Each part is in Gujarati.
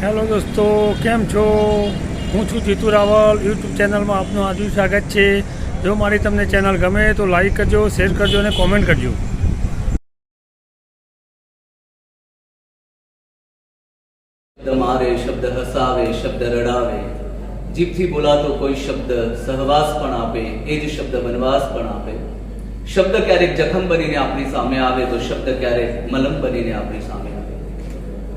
હેલો દોસ્તો, કેમ છો? હું છું જીતુ રાવલ, યુટ્યુબ ચેનલમાં આપનું આજુ સ્વાગત છે. જો મારી તમને ચેનલ ગમે તો લાઈક કરજો શેર કરજો અને કોમેન્ટ કરજો. શબ્દ મારે શબ્દ હસાવે, શબ્દ રડાવે. જીભથી બોલાતો કોઈ શબ્દ સહવાસ પણ આપે, એ જ શબ્દ વનવાસ પણ આપે. શબ્દ ક્યારેક જખમ બનીને આપણી સામે આવે તો શબ્દ ક્યારેક મલમ બનીને આપણી સામે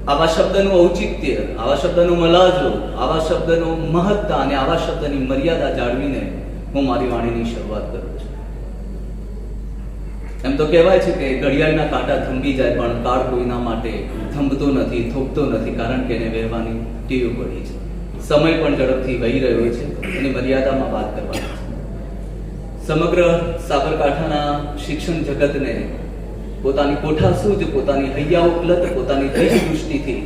આવે શબ્દનું ઔચિત્ય, આવા શબ્દનો મલાજો, આવા શબ્દનો મહત્તા અને આવા શબ્દની મર્યાદા જાળવીને હું મારી વાણીની શરૂઆત કરું છું. એમ તો કહેવાય છે કે ઘડિયાળના કાંટા થંભી જાય, પણ કાળ કોઈના માટે થંભતો નથી થોપતો નથી, કારણ કે એને વહેવાની ટેવ પડી છે. સમય પણ ઝડપથી વહી રહ્યો છે અને મર્યાદામાં વાત કરવાની સમગ્ર સાબરકાંઠાના શિક્ષણ જગતને પોતાની કોઠાસૂજ, પોતાની હૈયા ઉપલત પોતાની ધીજ દૃષ્ટિથી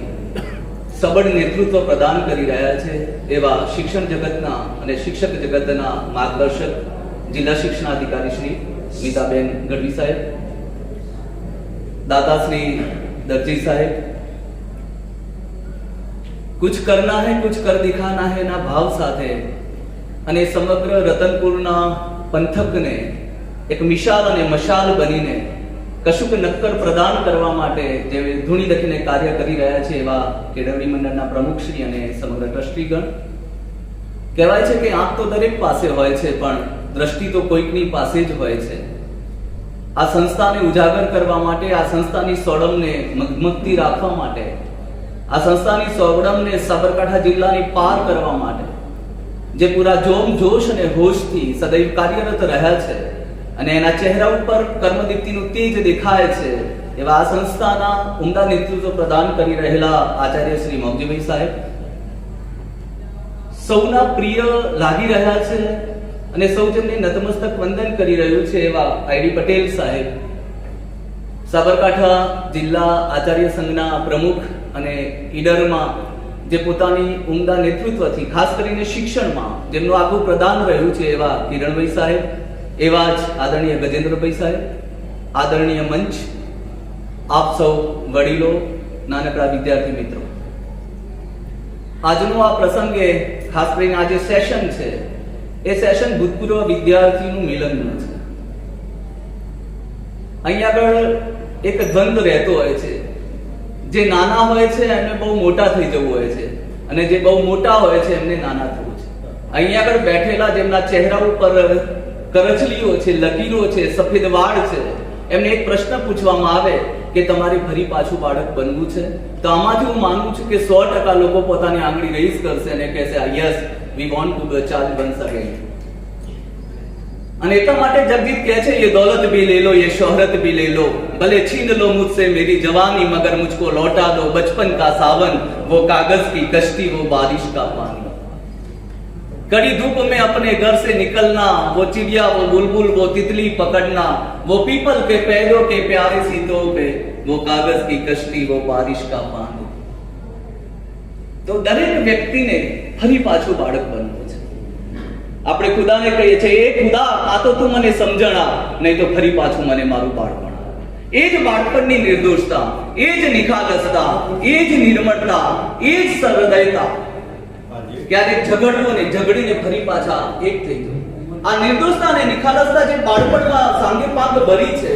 સબળ નેતૃત્વ પ્રદાન કરી રહ્યા છે એવા શિક્ષણ જગતના અને શિક્ષક જગતના માર્ગદર્શક જિલ્લા શિક્ષણાધિકારી શ્રી મીતાબેન ગઢવી સાહેબ દાદા શ્રી દરજી સાહેબ. કુછ કરના હે, કુછ કર દિખાના હે ના ભાવ સાથે અને સમગ્ર રતનપુરના પંથકને એક મિશાલ અને મશાલ બનીને કશુંક નક્કર પ્રદાન કરવા માટે જે ધૂણી લખીને કાર્ય કરી રહ્યા છે એવા કેળવણી મંડળના પ્રમુખશ્રી અને સમગ્ર ટ્રસ્ટીગણ. કહેવાય છે કે આંખ તો દરેક પાસે હોય છે, પણ દ્રષ્ટિ તો કોઈકની પાસે જ હોય છે. આ સંસ્થાને ઉજાગર કરવા માટે, આ સંસ્થાની સોડમને મગમગતી રાખવા માટે, આ સંસ્થાની સોગડમને સાબરકાંઠા જિલ્લાની પાર કરવા માટે, જે પૂરા જોમ જોશ અને હોશથી સદૈવ કાર્યરત રહ્યા છે અને એના ચહેરા ઉપર કર્મદીપ્તિનું તેજ દેખાય છે, એવા આ સંસ્થાના ઉમદા નેતૃત્વ પ્રદાન કરી રહેલા આચાર્ય શ્રી મૌજીભાઈ સાહેબ. સૌના પ્રિય લાગી રહ્યા છે અને સૌ જેમને નતમસ્તક વંદન કરી રહ્યું છે એવા આઈડી પટેલ સાહેબ. સાબરકાંઠા જિલ્લા આચાર્ય સંઘના પ્રમુખ અને ઈડરમાં જે પોતાની ઉમદા નેતૃત્વથી, ખાસ કરીને શિક્ષણમાં, જેમનું આગવું પ્રદાન રહ્યું છે એવા કિરણભાઈ સાહેબ. એવા જ આદરણીય ગજેન્દ્રભાઈ સાહેબ આદરણીય મંચ, આપ સૌ વડીલો, નાનકડા વિદ્યાર્થી મિત્રો. આજનો આ પ્રસંગે ખાસ કરીને આ જે સેશન છે. એ સેશન ભૂતપૂર્વ વિદ્યાર્થીનું મિલનનું છે. અહીંયા આગળ એક દ્વંદ રહેતો હોય છે. જે નાના હોય છે, એમને બહુ મોટા થઈ જવું હોય છે. અને જે બહુ મોટા હોય છે, એમને નાના થવું છે. અહીંયા આગળ બેઠેલા જેમના ચહેરા ઉપર કરચલીઓ છે, લકીરો છે, સફેદવાળ છે. એમને એક પ્રશ્ન પૂછવામાં આવે કે તમારે ફરી પાછું બાળક બનવું છે? તો આમાંથી હું માનું છું કે સો ટકા લોકો પોતાની આંગળી રેઝ કરશે અને કહેશે yes we want to charge બન શકે અને એટલા માટે જગદીત કહે છે, યે દોલત ભી લે લો, યે શોહરત ભી લે લો. ભલે છીન લો મુજસે મેરી જવાની, મગર મુજકો લોટા દો. બચપન કા સાવન, વો કાગઝ કી કશ્તી, વો બારિશ કા પાણી कड़ी धूप में अपने घर से निकलना वो चिड़िया वो बुलबुल वो तितली पकड़ना वो पीपल के पेड़ों के प्यारे सीतों पे वो कागज की कश्ती वो बारिश का पानी તો દરેક વ્યક્તિને ફરી પાછું બાળક બનવું છે આપણે ખુદાને કહીએ છીએ એ ખુદા આ તો તું મને સમજણ આપ નહીં તો ફરી પાછું મને મારું બાળપણ આપ." એ જ બાળપણની નિર્દોષતા એ જ નિખાલસતા એ જ નિર્મળતા એ જ સરહૃદયતા ક્યારેક ઝઘડવું ને ઝઘડીને ફરી પાછા એક થઈ જવું આ નિર્દોષતા અને નિખાલસતા જે બાળપણમાં સાંગે પાક ભરી છે,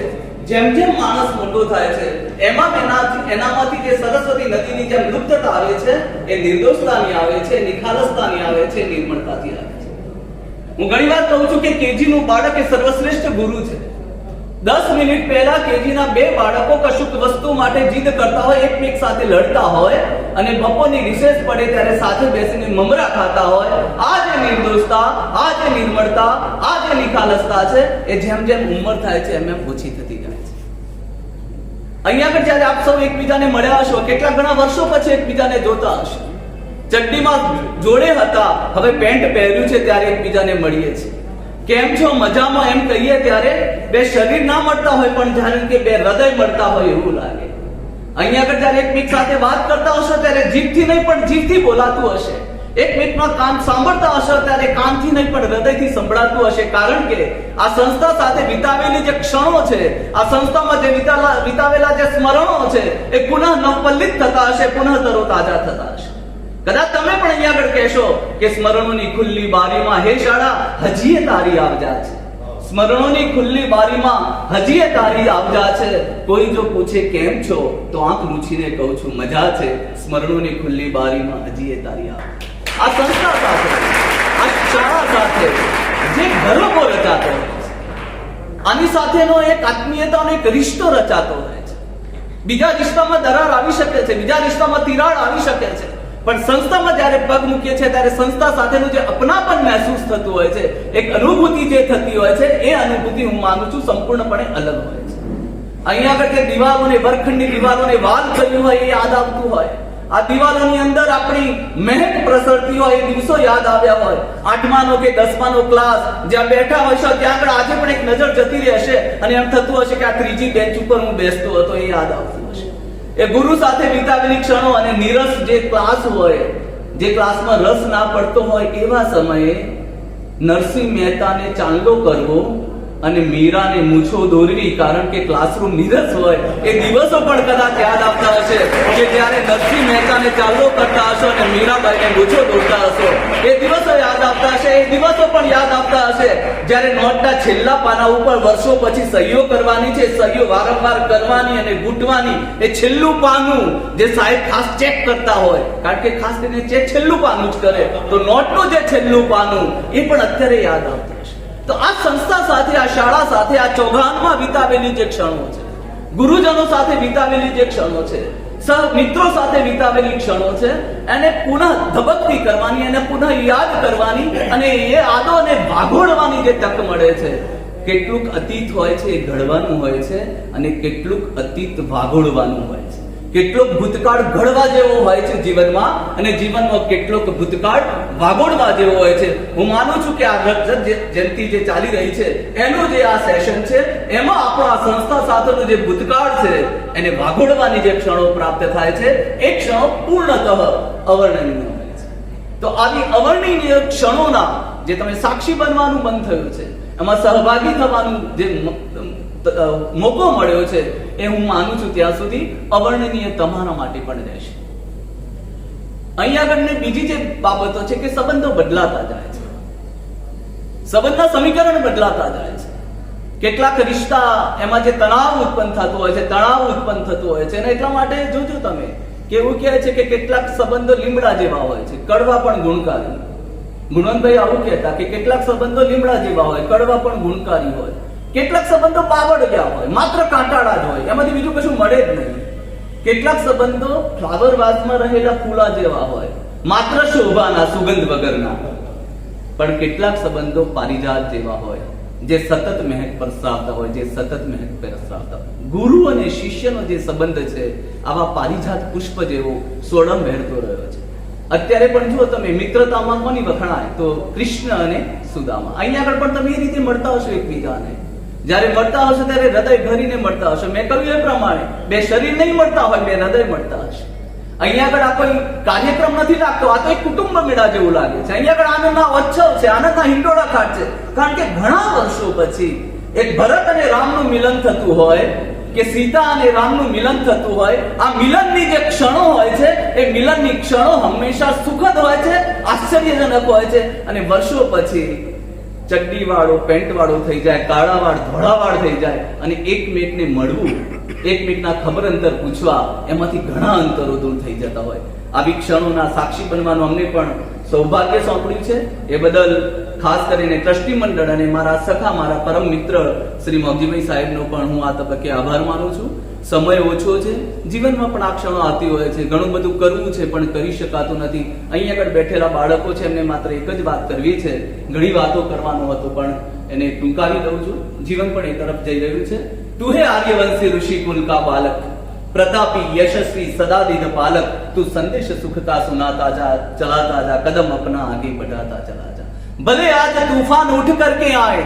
જેમ જેમ માણસ મોટો થાય છે, એમાં એના એનામાંથી જે સરસ્વતી નદીની જેમ લુપ્તતા આવે છે, એ નિર્દોષતાની આવે છે, નિખાલસતાની આવે છે, નિર્મળતાથી આવે છે. હું ઘણી વાર કહું છું કે કેજી નું બાળક એ સર્વશ્રેષ્ઠ ગુરુ છે. દસ મિનિટ પહેલા કેજીના બે બાળકો કશુંક વસ્તુ માટે જીદ કરતા હોય, એકમેક સાથે લડતા હોય અને બપોરની રિસેસ પડે ત્યારે સાથે બેસીને મમરા ખાતા હોય, આ જે નિર્દોષતા, આ જે નિર્મળતા, આ જે નિખાલસતા છે, એ જેમ જેમ ઉંમર થાય છે, એમ એમ ઓછી થતી જાય છે. અહીંયા આગળ જ્યારે આપ સૌ એકબીજાને મળ્યા હશો કેટલા ઘણા વર્ષો પછી એકબીજાને જોતા હશો. ચડ્ડીમાં જોડે હતા, હવે પેન્ટ પહેર્યું છે, ત્યારે એકબીજાને મળીએ છીએ. કેમ છો? મજામાં એમ કહીએ ત્યારે બે શરીર ના મળતા હોય, પણ જાણે કે બે હૃદય મળતા હોય એવું લાગે. અહીંયા આગળ જ્યારે એકમેક સાથે વાત કરતા હશો, ત્યારે જીભથી નહીં, પણ જીભથી બોલાતું હશે. એકમેકમાં કાન સાંભળતા હશો, ત્યારે કાનથી નહીં, પણ હૃદયથી સંભળાતું હશે. કારણ કે આ સંસ્થા સાથે વિતાવેલી જે ક્ષણો છે, આ સંસ્થામાં જે વિતાવેલા જે સ્મરણો છે, એ પુનઃ નવપલ્લિત થતા હશે, પુનઃ તરો તાજા થતા હશે. કદાચ તમે પણ અહીંયા આગળ કહેશો કે સ્મરણોની ખુલ્લી બારીમાં, હે શાળા, હજીએ તારી આવજા છે. સ્મરણોની ખુલ્લી બારીમાં, હજીએ તારી આવજા છે. કોઈ જો પૂછે, કેમ છો? તો આંખ લૂછીને કહું છું, મજા છે. સ્મરણોની ખુલ્લી બારીમાં, હજીએ તારી આવજા આ સંસ્થા સાથે, આ શાળા સાથે, જે ગરબો રચાતો આની સાથેનો એક આત્મીયતાનો એક રિશ્તો રચાતો રહે છે. બીજા રિશ્તામાં દરાર આવી શકે છે, બીજા રિશ્તામાં તિરાડ આવી શકે છે. પણ સંસ્થામાં જ્યારે પગ મૂકીએ છીએ, ત્યારે સંસ્થા સાથેનું જે અપનાપન મહેસૂસ થતું હોય છે, એક અનુભૂતિ જે થતી હોય છે, એ અનુભૂતિ હું માનું છું સંપૂર્ણપણે અલગ હોય છે. અહીંયા આગળ જે દિવાલોને, વર્ગખંડની દિવાલોને વાલ કર્યું હોય, એ યાદ આવતું હોય. આ દિવાલોની અંદર આપણી મહેક પ્રસરતી હોય, એ દિવસો યાદ આવ્યા હોય. આઠમાનો કે દસમાનો ક્લાસ, જ્યાં બેઠા હોય છે, ત્યાં આગળ આજે પણ એક નજર જતી રહેશે. અને એમ થતું હશે કે આ ત્રીજી બેન્ચ ઉપર હું બેસતો હતો, એ યાદ આવતું હશે એ ગુરુ સાથે વિતાવેલી ક્ષણો અને નીરસ જે ક્લાસ હોય, જે ક્લાસમાં રસ ના પડતો હોય, એવા સમયે નરસિંહ મહેતાને ચાંદલો કરવો અને મીરાને મૂછો દોરવી, કારણ કે ક્લાસરૂમ નીરસ હોય, એ દિવસો પણ કદાચ યાદ આવતા હશે કે જ્યારે નરસિંહ મહેતાને ચાંદલો કરતા હશો અને મીરાબાઈને મૂછો દોરતા હશો, એ દિવસો દિવસો પણ યાદ આવતા હશે. જ્યારે નોટના છેલ્લા પાના ઉપર વર્ષો પછી સહીઓ કરવાની છે, સહીઓ વારંવાર કરવાની અને ગૂંટવાની. એ છેલ્લું પાનું જે સાહેબ ખાસ ચેક કરતા હોય. કારણ કે ખાસ કરીને ચેક છેલ્લું પાનું જ કરે, તો નોટનું જે છેલ્લું પાનું, એ પણ અત્યારે યાદ આવતું હશે. તો આ સંસ્થા સાથે, આ શાળા સાથે, આ ચોઘાનમાં વિતાવેલી જે ક્ષણો છે, ગુરુજનો સાથે વિતાવેલી જે ક્ષણો છે મિત્રો સાથે વિતાવેલી ક્ષણો છે. એને પુનઃ ધબકતી કરવાની, એને પુનઃ યાદ કરવાની અને એ આદો અને ભાગોળવાની જે તક મળે છે, કેટલુંક અતીત હોય છે એ ઘડવાનું હોય છે અને કેટલુંક અતીત ભાગોળવાનું હોય કેટલોક ભૂતકાળ ઘડવા જેવો હોય છે જીવનમાં અને જીવનમાં કેટલોક ભૂતકાળ વાગોડવા જેવો હોય છે. હું માનું છું કે આ રજત જે- જયંતિ જે ચાલી રહી છે, એનું જે આ સેશન છે, એમાં આપણા સંસ્થા સાથેનો જે ભૂતકાળ છે, એને વાગોડવાની જે ક્ષણો પ્રાપ્ત થાય છે, એ ક્ષણો પૂર્ણતઃ અવર્ણનીય હોય છે. તો આવી અવર્ણનીય ક્ષણોના જે તમે સાક્ષી બનવાનું મન થયું છે, એમાં સહભાગી થવાનું જે મોકો મળ્યો છે એ હું માનું છું ત્યાં સુધી અવર્ણનીય તમારા માટે પણ રહેશે. અહીંયા આગળ બીજી જે બાબતો છે કે સંબંધો બદલાતા જાય છે. સંબંધના સમીકરણ બદલાતા જાય છે. કેટલાક રિશ્તા એમાં જે તણાવ ઉત્પન્ન થતો હોય છે, તણાવ ઉત્પન્ન થતો હોય છે, અને એટલા માટે જોજો તમે કે એવું કહે છે કે કેટલાક સંબંધો લીમડા જેવા હોય છે, કડવા પણ ગુણકારી. ગુણવંતભાઈ આવું કહેતા કે કેટલાક સંબંધો લીમડા જેવા હોય, કડવા પણ ગુણકારી હોય. કેટલાક સંબંધો બાવળિયા હોય, માત્ર કાંટાળા જ હોય, એમાંથી બીજું કશું મળે જ નહીં. કેટલાક સંબંધો ફ્લાવર વાસમાં રહેલા ફૂલા જેવા હોય, માત્ર શોભાના, સુગંધ વગરના. પણ કેટલાક સંબંધો પારિજાત જેવા હોય, જે સતત મહેક પ્રસરાવતા હોય, જે સતત મહેક પ્રસરાવતા હોય. ગુરુ અને શિષ્યનો જે સંબંધ છે, આવા પારિજાત પુષ્પ જેવો સોડમ વહેરતો રહ્યો છે. અત્યારે પણ જુઓ તમે, મિત્રતામાં કોની વખણાય? તો કૃષ્ણ અને સુદામા. અહીંયા આગળ પણ તમે એ રીતે મળતા હશો એકબીજાને. જ્યારે મળતા હશે ત્યારે હૃદય ભરીને મળતા હશે. મેં કહ્યું એ પ્રમાણે, બે શરીર નહીં મળતા હોય, બે હૃદય મળતા હશે. અહીંયા આગળ આ કોઈ કાર્યક્રમ નથી લાગતો, આ તો એક કુટુંબ મેળા જેવું લાગે છે. અહીંયા આગળ આનંદના ઉત્સવ છે, આનંદના હિંડોળા ખાટ છે. કારણ કે ઘણા વર્ષો પછી એક ભરત અને રામનું મિલન થતું હોય, કે સીતા અને રામનું મિલન થતું હોય, આ મિલનની જે ક્ષણો હોય છે, એ મિલનની ક્ષણો હંમેશા સુખદ હોય છે, આશ્ચર્યજનક હોય છે. અને વર્ષો પછી ચડ્ડી વાળો પેન્ટ વાળો થઈ જાય કાળા વાળ ધોળા વાળ થઈ જાય અને એકમેકને મળવું, એકમેકના ખબર અંતર પૂછવા, એમાંથી ઘણા અંતરો દૂર થઈ જતા હોય. આવી ક્ષણોના સાક્ષી બનવાનો અમને પણ સૌભાગ્ય સોંપડ્યું છે. એ બદલ ખાસ કરીને ટ્રસ્ટી મંડળ અને મારા સખા, મારા પરમ મિત્ર શ્રી મોગજીભાઈ સાહેબનો પણ હું આ તબક્કે આભાર માનું છું. સમય ઓછો છે. જીવનમાં પણ આ ક્ષણો આવતી હોય છે. ઘણું બધું કરવું છે, પણ કરી શકાતું નથી. અહીં આગળ બેઠેલા બાળકો છે, એમને માત્ર એક જ વાત કરવી છે. ઘણી વાતો કરવાનું હતું, પણ એને ટૂંકાવી દઉં છું. જીવન પણ એ તરફ જઈ રહ્યું છે. તું હે આર્યવંશી ઋષિ કુલ કા બાલક? પ્રતાપી યશસ્વી સદાદિદ પાલક તું સંદેશ સુખતા સુનાતા જા ચલાતા જા કદમ अपना आगे बढ़ाता चला जा भले आज तूफान उठ करके आए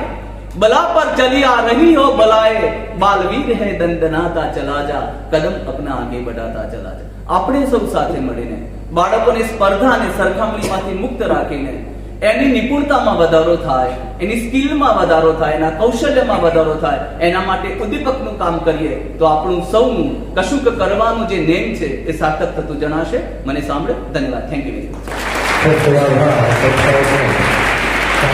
बला पर चली आ रही हो बलाए बालवीर है दंदनाता चला जा કદમ अपना आगे बढ़ाता चला जा આપણે સૌ સાથે મળીને બાળકોને સ્પર્ધા અને સરખામણીમાંથી મુક્ત રાખીને એની નિપુણતામાં વધારો થાય, એની સ્કિલમાં વધારો થાય, એના કૌશલ્યમાં વધારો થાય, એના માટે ઉદ્દીપકનું કામ કરીએ, તો આપણું સૌનું કશુંક કરવાનું જે નેમ છે એ સાર્થક થતું જણાશે. મને સાંભળે. ધન્યવાદ. થેન્ક યુ વેરી આભાર